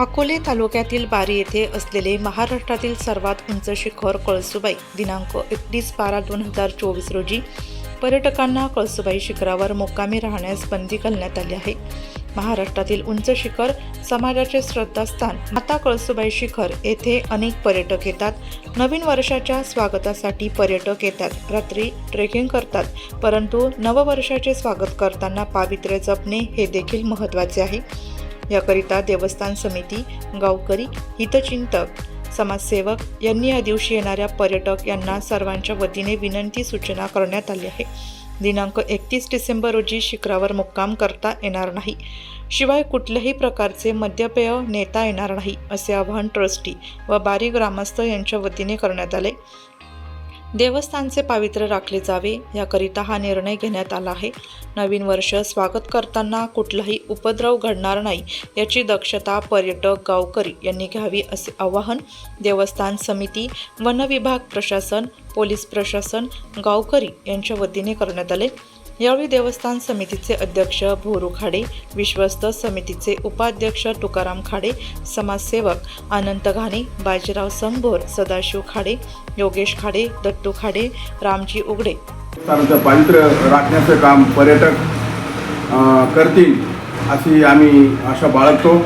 अकोले तालुक्यातील बारी येथे असलेले महाराष्ट्रातील सर्वात उंच शिखर कळसुबाई दिनांक एकतीस बारा दोन हजार चोवीस रोजी पर्यटकांना कळसुबाई शिखरावर मुक्कामी राहण्यास बंदी घालण्यात आली आहे. महाराष्ट्रातील उंच शिखर समाजाचे श्रद्धास्थान. आता कळसुबाई शिखर येथे अनेक पर्यटक येतात. नवीन वर्षाच्या स्वागतासाठी पर्यटक येतात. रात्री ट्रेकिंग करतात. परंतु नववर्षाचे स्वागत करताना पावित्र्य जपणे हे देखील महत्त्वाचे आहे. याकरिता देवस्थान समिती गावकरी हितचिंतक समाजसेवक यांनी या दिवशी येणाऱ्या पर्यटक यांना सर्वांच्या वतीने विनंती सूचना करण्यात आली आहे. दिनांक एकतीस डिसेंबर रोजी शिखरावर मुक्काम करता येणार नाही. शिवाय कुठल्याही प्रकारचे मद्यपेय नेता येणार नाही असे आवाहन ट्रस्टी व बारी ग्रामस्थ यांच्या वतीने करण्यात आले. देवस्थानचे पावित्र्य राखले जावे याकरिता हा निर्णय घेण्यात आला आहे. नवीन वर्ष स्वागत करताना कुठलाही उपद्रव घडणार नाही याची दक्षता पर्यटक गावकरी यांनी घ्यावी असे आवाहन देवस्थान समिती वनविभाग प्रशासन पोलीस प्रशासन गावकरी यांच्या वतीने करण्यात आले. यावेळी देवस्थान समितीचे अध्यक्ष भोरू खाडे विश्वस्त समितीचे उपाध्यक्ष तुकाराम खाडे समाजसेवक अनंत घाणे बाजीराव संभोर सदाशिव खाडे योगेश खाडे दत्तू खाडे रामजी उघडे पावित्र्य राखण्याचं काम पर्यटक करतील अशी आम्ही आशा बाळगतो.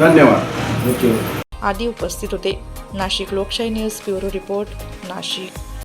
धन्यवाद. आदी उपस्थित होते नाशिक लोकशाही न्यूज ब्युरो रिपोर्ट नाशिक.